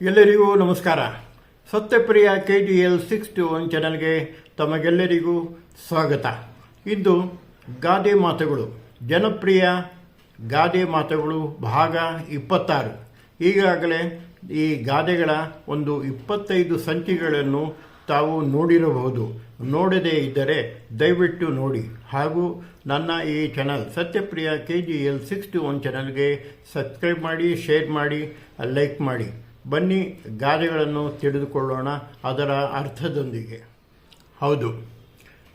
ಎಲ್ಲರಿಗೂ ನಮಸ್ಕಾರ. Satyapriya K D L six two one ಚಾನಲ್ಗೆ ತಮಗೆಲ್ಲರಿಗೂ ಸ್ವಾಗತ. ಇಂದು ಗಾದೆ ಮಾತುಗಳು. ಜನಪ್ರಿಯ ಗಾದೆ ಮಾತುಗಳು ಭಾಗ ಇಪ್ಪತ್ತಾರು. ಈಗಾಗಲೇ ಈ ಗಾದೆಗಳ ಒಂದು ಇಪ್ಪತ್ತೈದು ಸಂಚಿಗಳನ್ನು ತಾವು ನೋಡಿರಬಹುದು. ನೋಡದೇ ಇದ್ದರೆ ದಯವಿಟ್ಟು ನೋಡಿ. ಹಾಗೂ ನನ್ನ ಈ channel Satyapriya K G L six two one ಚಾನಲ್ಗೆ ಸಬ್ಸ್ಕ್ರೈಬ್ ಮಾಡಿ, ಶೇರ್ ಮಾಡಿ, ಲೈಕ್ ಮಾಡಿ. ಬನ್ನಿ ಗಾದೆಗಳನ್ನು ತಿಳಿದುಕೊಳ್ಳೋಣ ಅದರ ಅರ್ಥದೊಂದಿಗೆ. ಹೌದು,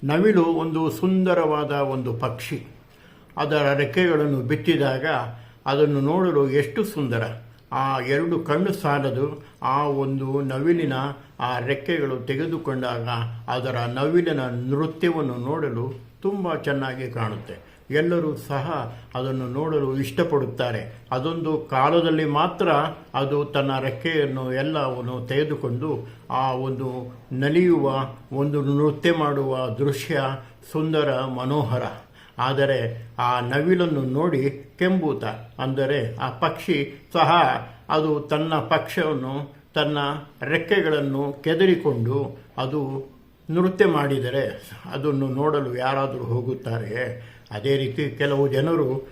ನವಿಲು ಒಂದು ಸುಂದರವಾದ ಒಂದು ಪಕ್ಷಿ. ಅದರ ರೆಕ್ಕೆಗಳನ್ನು ಬಿತ್ತಿದಾಗ ಅದನ್ನು ನೋಡಲು ಎಷ್ಟು ಸುಂದರ. ಆ ಎರಡು ಕಣ್ಣು ಸಾಲದು ಆ ಒಂದು ನವಿಲಿನ ಆ ರೆಕ್ಕೆಗಳು ತೆಗೆದುಕೊಂಡಾಗ ಅದರ ನವಿಲಿನ ನೃತ್ಯವನ್ನು ನೋಡಲು ತುಂಬ ಚೆನ್ನಾಗಿ ಕಾಣುತ್ತೆ. ಎಲ್ಲರೂ ಸಹ ಅದನ್ನು ನೋಡಲು ಇಷ್ಟಪಡುತ್ತಾರೆ. ಅದೊಂದು ಕಾಲದಲ್ಲಿ ಮಾತ್ರ ಅದು ತನ್ನ ರೆಕ್ಕೆಯನ್ನು ಎಲ್ಲವನ್ನು ತೆಗೆದುಕೊಂಡು ಆ ಒಂದು ನಲಿಯುವ, ಒಂದು ನೃತ್ಯ ಮಾಡುವ ದೃಶ್ಯ, ಸುಂದರ ಮನೋಹರ. ಆದರೆ ಆ ನವಿಲನ್ನು ನೋಡಿ ಕೆಂಬೂತ. ಅಂದರೆ ಆ ಪಕ್ಷಿ ಸಹ ಅದು ತನ್ನ ಪಕ್ಷವನ್ನು, ತನ್ನ ರೆಕ್ಕೆಗಳನ್ನು ಕೆದರಿಕೊಂಡು ಅದು ನೃತ್ಯ ಮಾಡಿದರೆ ಅದನ್ನು ನೋಡಲು ಯಾರಾದರೂ ಹೋಗುತ್ತಾರೆ. ಅದೇ ರೀತಿ ಕೆಲವು ಜನರು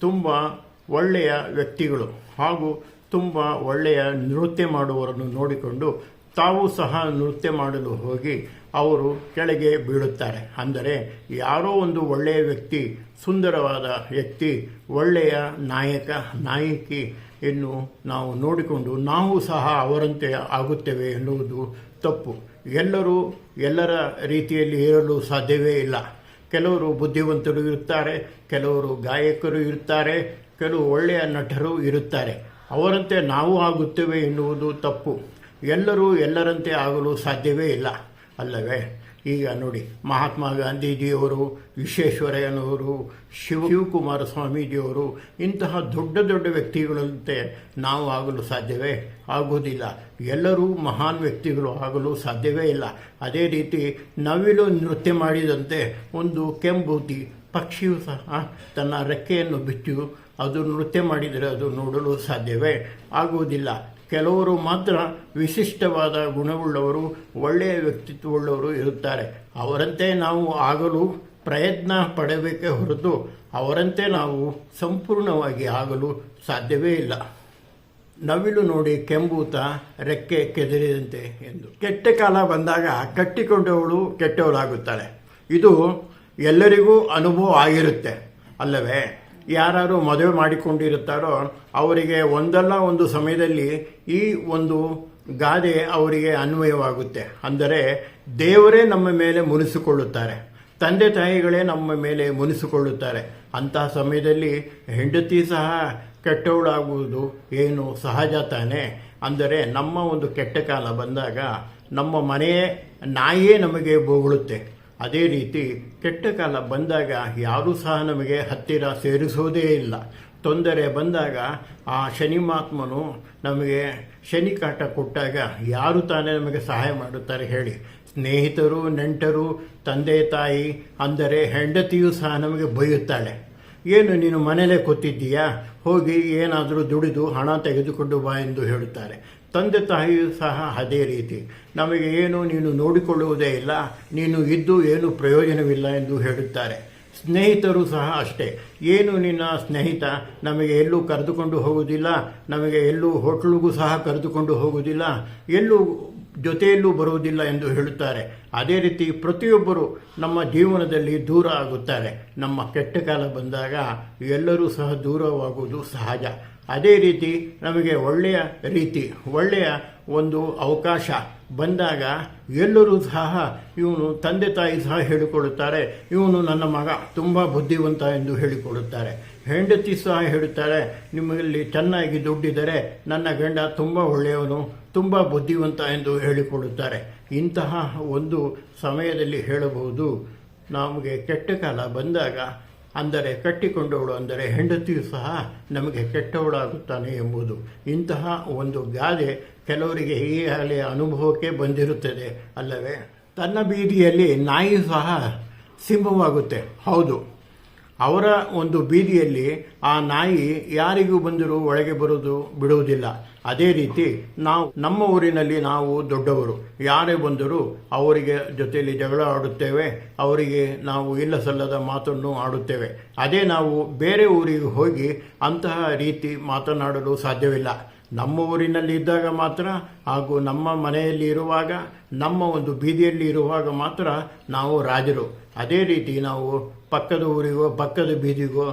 ತುಂಬ ಒಳ್ಳೆಯ ವ್ಯಕ್ತಿಗಳು ಹಾಗೂ ತುಂಬ ಒಳ್ಳೆಯ ನೃತ್ಯ ಮಾಡುವವರನ್ನು ನೋಡಿಕೊಂಡು ತಾವು ಸಹ ನೃತ್ಯ ಮಾಡಲು ಹೋಗಿ ಅವರು ಕೆಳಗೆ ಬೀಳುತ್ತಾರೆ. ಅಂದರೆ ಯಾರೋ ಒಂದು ಒಳ್ಳೆಯ ವ್ಯಕ್ತಿ, ಸುಂದರವಾದ ವ್ಯಕ್ತಿ, ಒಳ್ಳೆಯ ನಾಯಕ, ನಾಯಕಿ ಇನ್ನು ನಾವು ನೋಡಿಕೊಂಡು ನಾವು ಸಹ ಅವರಂತೆ ಆಗುತ್ತೇವೆ ಎನ್ನುವುದು ತಪ್ಪು. ಎಲ್ಲರೂ ಎಲ್ಲರ ರೀತಿಯಲ್ಲಿ ಇರಲು ಸಾಧ್ಯವೇ ಇಲ್ಲ. ಕೆಲವರು ಬುದ್ಧಿವಂತರು ಇರುತ್ತಾರೆ, ಕೆಲವರು ಗಾಯಕರು ಇರುತ್ತಾರೆ, ಕೆಲವು ಒಳ್ಳೆಯ ನಟರು ಇರುತ್ತಾರೆ. ಅವರಂತೆ ನಾವು ಆಗುತ್ತೇವೆ ಎನ್ನುವುದು ತಪ್ಪು. ಎಲ್ಲರೂ ಎಲ್ಲರಂತೆ ಆಗಲು ಸಾಧ್ಯವೇ ಇಲ್ಲ, ಅಲ್ಲವೇ? ಈಗ ನೋಡಿ, ಮಹಾತ್ಮ ಗಾಂಧೀಜಿಯವರು, ವಿಶ್ವೇಶ್ವರಯ್ಯನವರು, ಶಿವ ಶಿವಕುಮಾರ ಸ್ವಾಮೀಜಿಯವರು ಇಂತಹ ದೊಡ್ಡ ದೊಡ್ಡ ವ್ಯಕ್ತಿಗಳಂತೆ ನಾವು ಆಗಲು ಸಾಧ್ಯವೇ? ಆಗೋದಿಲ್ಲ ಎಲ್ಲರೂ ಮಹಾನ್ ವ್ಯಕ್ತಿಗಳು ಆಗಲು ಸಾಧ್ಯವೇ ಇಲ್ಲ. ಅದೇ ರೀತಿ ನವಿಲು ನೃತ್ಯ ಮಾಡಿದಂತೆ ಒಂದು ಕೆಂಬೂತಿ ಪಕ್ಷಿಯು ಸಹ ತನ್ನ ರೆಕ್ಕೆಯನ್ನು ಬಿಚ್ಚು ಅದು ನೃತ್ಯ ಮಾಡಿದರೆ ಅದು ನೋಡಲು ಸಾಧ್ಯವೇ? ಆಗುವುದಿಲ್ಲ. ಕೆಲವರು ಮಾತ್ರ ವಿಶಿಷ್ಟವಾದ ಗುಣವುಳ್ಳವರು, ಒಳ್ಳೆಯ ವ್ಯಕ್ತಿತ್ವವುಳ್ಳವರು ಇರುತ್ತಾರೆ. ಅವರಂತೆ ನಾವು ಆಗಲು ಪ್ರಯತ್ನ ಪಡಬೇಕೇ ಹೊರತು ಅವರಂತೆ ನಾವು ಸಂಪೂರ್ಣವಾಗಿ ಆಗಲು ಸಾಧ್ಯವೇ ಇಲ್ಲ. ನವಿಲು ನೋಡಿ ಕೆಂಬೂತ ರೆಕ್ಕೆ ಕೆದರಿದಂತೆ ಎಂದು. ಕೆಟ್ಟ ಕಾಲ ಬಂದಾಗ ಕಟ್ಟಿಕೊಂಡವಳು ಕೆಟ್ಟವಳಾಗುತ್ತಾಳೆ. ಇದು ಎಲ್ಲರಿಗೂ ಅನುಭವ ಆಗಿರುತ್ತೆ, ಅಲ್ಲವೇ? ಯಾರು ಮದುವೆ ಮಾಡಿಕೊಂಡಿರುತ್ತಾರೋ, ಅವರಿಗೆ ಒಂದಲ್ಲ ಒಂದು ಸಮಯದಲ್ಲಿ ಈ ಒಂದು ಗಾದೆ ಅವರಿಗೆ ಅನ್ವಯವಾಗುತ್ತೆ. ಅಂದರೆ ದೇವರೇ ನಮ್ಮ ಮೇಲೆ ಮುನಿಸಿಕೊಳ್ಳುತ್ತಾರೆ. ತಂದೆ ತಾಯಿಗಳೇ ನಮ್ಮ ಮೇಲೆ ಮುನಿಸಿಕೊಳ್ಳುತ್ತಾರೆ. ಅಂತಹ ಸಮಯದಲ್ಲಿ ಹೆಂಡತಿ ಸಹ ಕೆಟ್ಟವಳಾಗುವುದು ಏನು ಸಹಜ ತಾನೇ? ಅಂದರೆ ನಮ್ಮ ಒಂದು ಕೆಟ್ಟ ಕಾಲ ಬಂದಾಗ ನಮ್ಮ ಮನೆಯೇ ನಾಯಿಯೇ ನಮಗೆ ಬೋಗುಳುತ್ತೆ. ಅದೇ ರೀತಿ ಕೆಟ್ಟ ಕಾಲ ಬಂದಾಗ ಯಾರೂ ಸಹ ನಮಗೆ ಹತ್ತಿರ ಸೇರಿಸೋದೇ ಇಲ್ಲ. ತೊಂದರೆ ಬಂದಾಗ ಆ ಶನಿಮಾತ್ಮನು ನಮಗೆ ಶನಿ ಕಾಟ ಕೊಟ್ಟಾಗ ಯಾರು ತಾನೇ ನಮಗೆ ಸಹಾಯ ಮಾಡುತ್ತಾರೆ ಹೇಳಿ. ಸ್ನೇಹಿತರು, ನೆಂಟರು, ತಂದೆ, ತಾಯಿ, ಅಂದರೆ ಹೆಂಡತಿಯೂ ಸಹ ನಮಗೆ ಬೈಯುತ್ತಾಳೆ. ಏನು ನೀನು ಮನೇಲೇ ಕೂತಿದ್ದೀಯಾ? ಹೋಗಿ ಏನಾದರೂ ದುಡಿದು ಹಣ ತೆಗೆದುಕೊಂಡು ಬಾ ಎಂದು ಹೇಳುತ್ತಾರೆ. ತಂದೆ ತಾಯಿಯು ಸಹ ಅದೇ ರೀತಿ. ನಮಗೆ ಏನು ನೀನು ನೋಡಿಕೊಳ್ಳುವುದೇ ಇಲ್ಲ, ನೀನು ಇದ್ದು ಏನು ಪ್ರಯೋಜನವಿಲ್ಲ ಎಂದು ಹೇಳುತ್ತಾರೆ. ಸ್ನೇಹಿತರು ಸಹ ಅಷ್ಟೇ. ಏನು ನಿನ್ನ ಸ್ನೇಹಿತ? ನಮಗೆ ಎಲ್ಲೂ ಕರೆದುಕೊಂಡು ಹೋಗುವುದಿಲ್ಲ, ನಮಗೆ ಎಲ್ಲೂ ಹೋಟ್ಲಿಗೂ ಸಹ ಕರೆದುಕೊಂಡು ಹೋಗುವುದಿಲ್ಲ, ಎಲ್ಲೂ ಜೊತೆಯಲ್ಲೂ ಬರುವುದಿಲ್ಲ ಎಂದು ಹೇಳುತ್ತಾರೆ. ಅದೇ ರೀತಿ ಪ್ರತಿಯೊಬ್ಬರು ನಮ್ಮ ಜೀವನದಲ್ಲಿ ದೂರ ಆಗುತ್ತಾರೆ. ನಮ್ಮ ಕೆಟ್ಟ ಕಾಲ ಬಂದಾಗ ಎಲ್ಲರೂ ಸಹ ದೂರವಾಗುವುದು ಸಹಜ. ಅದೇ ರೀತಿ ನಮಗೆ ಒಳ್ಳೆಯ ರೀತಿ, ಒಳ್ಳೆಯ ಒಂದು ಅವಕಾಶ ಬಂದಾಗ ಎಲ್ಲರೂ ಸಹ ಇವನು ತಂದೆ ತಾಯಿ ಸಹ ಹೇಳಿಕೊಡುತ್ತಾರೆ. ಇವನು ನನ್ನ ಮಗ, ತುಂಬ ಬುದ್ಧಿವಂತ ಎಂದು ಹೇಳಿಕೊಡುತ್ತಾರೆ. ಹೆಂಡತಿ ಸಹ ಹೇಳುತ್ತಾರೆ, ನಿಮ್ಮಲ್ಲಿ ಚೆನ್ನಾಗಿ ದುಡ್ಡಿದರೆ ನನ್ನ ಗಂಡ ತುಂಬ ಒಳ್ಳೆಯವನು, ತುಂಬ ಬುದ್ಧಿವಂತ ಎಂದು ಹೇಳಿಕೊಡುತ್ತಾರೆ. ಇಂತಹ ಒಂದು ಸಮಯದಲ್ಲಿ ಹೇಳಬಹುದು, ನಮಗೆ ಕೆಟ್ಟ ಕಾಲ ಬಂದಾಗ ಅಂದರೆ ಕಟ್ಟಿಕೊಂಡವಳು ಅಂದರೆ ಹೆಂಡತಿಯು ಸಹ ನಮಗೆ ಕೆಟ್ಟವಳಾಗುತ್ತಾನೆ ಎಂಬುದು. ಇಂತಹ ಒಂದು ಗಾದೆ ಕೆಲವರಿಗೆ ಈಗಾಗಲೇ ಅನುಭವಕ್ಕೆ ಬಂದಿರುತ್ತದೆ ಅಲ್ಲವೇ? ತನ್ನ ಬೀದಿಯಲ್ಲಿ ನಾಯಿ ಸಹ ಸಿಂಹವಾಗುತ್ತೆ. ಹೌದು. ಅವರ ಒಂದು ಬೀದಿಯಲ್ಲಿ ಆ ನಾಯಿ ಯಾರಿಗೂ ಬಂದರೂ ಒಳಗೆ ಬರೋದು ಬಿಡುವುದಿಲ್ಲ. ಅದೇ ರೀತಿ ನಾವು ನಮ್ಮ ಊರಿನಲ್ಲಿ ನಾವು ದೊಡ್ಡವರು. ಯಾರೇ ಬಂದರೂ ಅವರಿಗೆ ಜೊತೆಯಲ್ಲಿ ಜಗಳ ಆಡುತ್ತೇವೆ. ಅವರಿಗೆ ನಾವು ಇಲ್ಲ ಸಲ್ಲದ ಮಾತನ್ನು ಆಡುತ್ತೇವೆ. ಅದೇ ನಾವು ಬೇರೆ ಊರಿಗೆ ಹೋಗಿ ಅಂತಹ ರೀತಿ ಮಾತನಾಡಲು ಸಾಧ್ಯವಿಲ್ಲ. ನಮ್ಮ ಊರಿನಲ್ಲಿ ಇದ್ದಾಗ ಮಾತ್ರ ಹಾಗೂ ನಮ್ಮ ಮನೆಯಲ್ಲಿ ಇರುವಾಗ, ನಮ್ಮ ಒಂದು ಬೀದಿಯಲ್ಲಿ ಇರುವಾಗ ಮಾತ್ರ ನಾವು ರಾಜರು. ಅದೇ ರೀತಿ ನಾವು ಪಕ್ಕದ ಊರಿಗೋ, ಪಕ್ಕದ ಬೀದಿಗೋ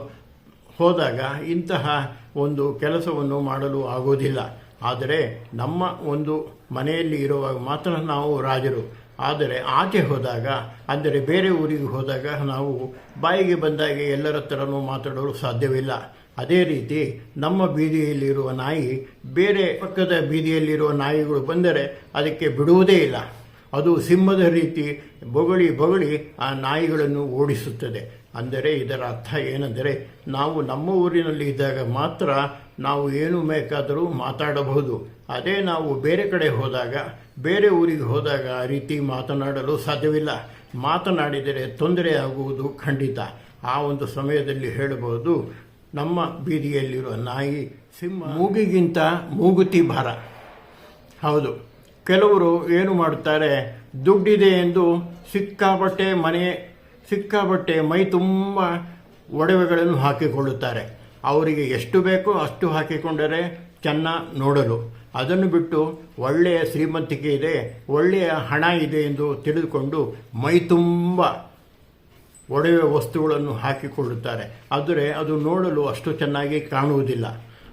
ಹೋದಾಗ ಇಂತಹ ಒಂದು ಕೆಲಸವನ್ನು ಮಾಡಲು ಆಗೋದಿಲ್ಲ. ಆದರೆ ನಮ್ಮ ಒಂದು ಮನೆಯಲ್ಲಿ ಇರುವಾಗ ಮಾತ್ರ ನಾವು ರಾಜರು. ಆದರೆ ಆಚೆ ಹೋದಾಗ, ಅಂದರೆ ಬೇರೆ ಊರಿಗೆ ಹೋದಾಗ ನಾವು ಬಾಯಿಗೆ ಬಂದಾಗ ಎಲ್ಲರ ಹತ್ರನೂ ಮಾತಾಡಲು ಸಾಧ್ಯವಿಲ್ಲ. ಅದೇ ರೀತಿ ನಮ್ಮ ಬೀದಿಯಲ್ಲಿರುವ ನಾಯಿ, ಬೇರೆ ಪಕ್ಕದ ಬೀದಿಯಲ್ಲಿರುವ ನಾಯಿಗಳು ಬಂದರೆ ಅದಕ್ಕೆ ಬಿಡುವುದೇ ಇಲ್ಲ. ಅದು ಸಿಂಹದ ರೀತಿ ಬೊಗಳಿ ಬೊಗಳಿ ಆ ನಾಯಿಗಳನ್ನು ಓಡಿಸುತ್ತದೆ. ಅಂದರೆ ಇದರ ಅರ್ಥ ಏನೆಂದರೆ ನಾವು ನಮ್ಮ ಊರಿನಲ್ಲಿ ಇದ್ದಾಗ ಮಾತ್ರ ನಾವು ಏನು ಬೇಕಾದರೂ ಮಾತಾಡಬಹುದು. ಅದೇ ನಾವು ಬೇರೆ ಕಡೆ ಹೋದಾಗ ಬೇರೆ ಊರಿಗೆ ಹೋದಾಗ ಆ ರೀತಿ ಮಾತನಾಡಲು ಸಾಧ್ಯವಿಲ್ಲ. ಮಾತನಾಡಿದರೆ ತೊಂದರೆ ಆಗುವುದು ಖಂಡಿತ. ಆ ಒಂದು ಸಮಯದಲ್ಲಿ ಹೇಳಬಹುದು ನಮ್ಮ ಬೀದಿಯಲ್ಲಿರುವ ನಾಯಿ ಸಿಂಹ ಮೂಗಿಗಿಂತ ಮೂಗುತಿ ಭಾರ. ಹೌದು. ಕೆಲವರು ಏನು ಮಾಡುತ್ತಾರೆ, ದುಡ್ಡಿದೆ ಎಂದು ಸಿಕ್ಕಾಪಟ್ಟೆ ಮನೆ, ಸಿಕ್ಕಾಪಟ್ಟೆ ಮೈ ತುಂಬ ಒಡವೆಗಳನ್ನು ಹಾಕಿಕೊಳ್ಳುತ್ತಾರೆ. ಅವರಿಗೆ ಎಷ್ಟು ಬೇಕೋ ಅಷ್ಟು ಹಾಕಿಕೊಂಡರೆ ಚೆನ್ನ ನೋಡಲು. ಅದನ್ನು ಬಿಟ್ಟು ಒಳ್ಳೆಯ ಶ್ರೀಮಂತಿಕೆ ಇದೆ, ಒಳ್ಳೆಯ ಹಣ ಇದೆ ಎಂದು ತಿಳಿದುಕೊಂಡು ಮೈ ತುಂಬ ಒಡವೆ ವಸ್ತುಗಳನ್ನು ಹಾಕಿಕೊಳ್ಳುತ್ತಾರೆ. ಆದರೆ ಅದು ನೋಡಲು ಅಷ್ಟು ಚೆನ್ನಾಗಿ ಕಾಣುವುದಿಲ್ಲ.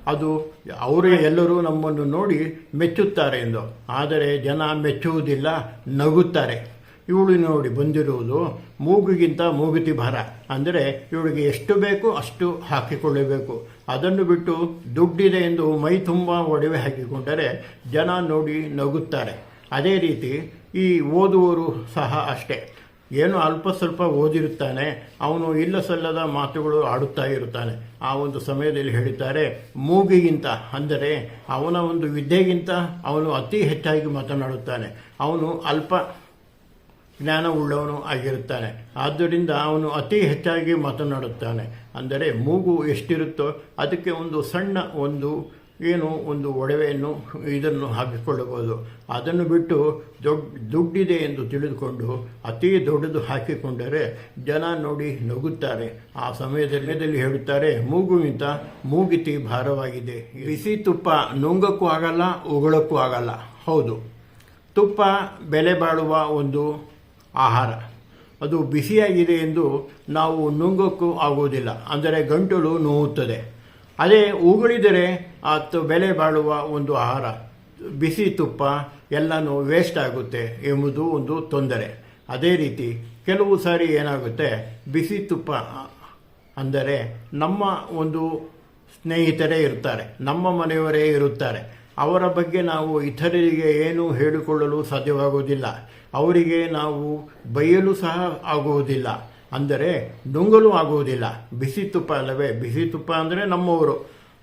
ಅದು ಅವರೇ ಎಲ್ಲರೂ ನಮ್ಮನ್ನು ನೋಡಿ ಮೆಚ್ಚುತ್ತಾರೆ ಎಂದು. ಆದರೆ ಜನ ಮೆಚ್ಚುವುದಿಲ್ಲ, ನಗುತ್ತಾರೆ. ಇವಳು ನೋಡಿ ಬಂದಿರುವುದು ಮೂಗಿಗಿಂತ ಮೂಗುತಿ ಭಾರ. ಅಂದರೆ ಇವಳಿಗೆ ಎಷ್ಟು ಬೇಕೋ ಅಷ್ಟು ಹಾಕಿಕೊಳ್ಳಬೇಕು. ಅದನ್ನು ಬಿಟ್ಟು ದುಡ್ಡಿದೆ ಎಂದು ಮೈ ತುಂಬ ಒಡವೆ ಹಾಕಿಕೊಂಡರೆ ಜನ ನೋಡಿ ನಗುತ್ತಾರೆ. ಅದೇ ರೀತಿ ಈ ಓದುವವರು ಸಹ ಅಷ್ಟೇ. ಏನು ಅಲ್ಪ ಸ್ವಲ್ಪ ಓದಿರುತ್ತಾನೆ, ಅವನು ಇಲ್ಲ ಸಲ್ಲದ ಮಾತುಗಳು ಆಡುತ್ತಾ ಇರುತ್ತಾನೆ. ಆ ಒಂದು ಸಮಯದಲ್ಲಿ ಹೇಳುತ್ತಾರೆ ಮೂಗಿಗಿಂತ, ಅಂದರೆ ಅವನ ಒಂದು ವಿದ್ಯೆಗಿಂತ ಅವನು ಅತಿ ಹೆಚ್ಚಾಗಿ ಮಾತನಾಡುತ್ತಾನೆ. ಅವನು ಅಲ್ಪ ಜ್ಞಾನವುಳ್ಳವನು ಆಗಿರುತ್ತಾನೆ. ಆದ್ದರಿಂದ ಅವನು ಅತಿ ಹೆಚ್ಚಾಗಿ ಮಾತನಾಡುತ್ತಾನೆ. ಅಂದರೆ ಮೂಗು ಎಷ್ಟಿರುತ್ತೋ, ಅದಕ್ಕೆ ಒಂದು ಸಣ್ಣ ಒಂದು ಏನು ಒಂದು ಒಡವೆಯನ್ನು ಇದನ್ನು ಹಾಕಿಕೊಳ್ಳಬಹುದು. ಅದನ್ನು ಬಿಟ್ಟು ದೊಡ್ಡ ದುಡ್ಡಿದೆ ಎಂದು ತಿಳಿದುಕೊಂಡು ಅತಿ ದೊಡ್ಡದು ಹಾಕಿಕೊಂಡರೆ ಜನ ನೋಡಿ ನಗುತ್ತಾರೆ. ಆ ಸಮಯದಲ್ಲಿ ಹೇಳುತ್ತಾರೆ ಮೂಗುವಿಂತ ಮೂಗಿತಿ ಭಾರವಾಗಿದೆ. ಬಿಸಿ ತುಪ್ಪ ನುಂಗಕ್ಕೂ ಆಗಲ್ಲ, ಉಗಳಕ್ಕೂ ಆಗಲ್ಲ. ಹೌದು. ತುಪ್ಪ ಬೆಲೆ ಬಾಳುವ ಒಂದು ಆಹಾರ. ಅದು ಬಿಸಿಯಾಗಿದೆ ಎಂದು ನಾವು ನುಂಗಕ್ಕೂ ಆಗುವುದಿಲ್ಲ. ಅಂದರೆ ಗಂಟಲು ನೋವುತ್ತದೆ. ಅದೇ ಉಗುಳಿದರೆ ಅದು ಬೆಲೆ ಬಾಳುವ ಒಂದು ಆಹಾರ, ಬಿಸಿ ತುಪ್ಪ ಎಲ್ಲನೂ ವೇಸ್ಟ್ ಆಗುತ್ತೆ ಎಂಬುದು ಒಂದು ತೊಂದರೆ. ಅದೇ ರೀತಿ ಕೆಲವು ಸಾರಿ ಏನಾಗುತ್ತೆ, ಬಿಸಿ ತುಪ್ಪ ಅಂದರೆ ನಮ್ಮ ಒಂದು ಸ್ನೇಹಿತರೇ ಇರ್ತಾರೆ, ನಮ್ಮ ಮನೆಯವರೇ ಇರುತ್ತಾರೆ. ಅವರ ಬಗ್ಗೆ ನಾವು ಇತರರಿಗೆ ಏನು ಹೇಳಿಕೊಳ್ಳಲು ಸಾಧ್ಯವಾಗುವುದಿಲ್ಲ. ಅವರಿಗೆ ನಾವು ಬೈಯಲು ಸಹ ಆಗುವುದಿಲ್ಲ. ಅಂದರೆ ನುಂಗಲು ಆಗುವುದಿಲ್ಲ. ಬಿಸಿ ತುಪ್ಪ ಅಲ್ಲವೇ, ಬಿಸಿ ತುಪ್ಪ ಅಂದರೆ ನಮ್ಮವರು.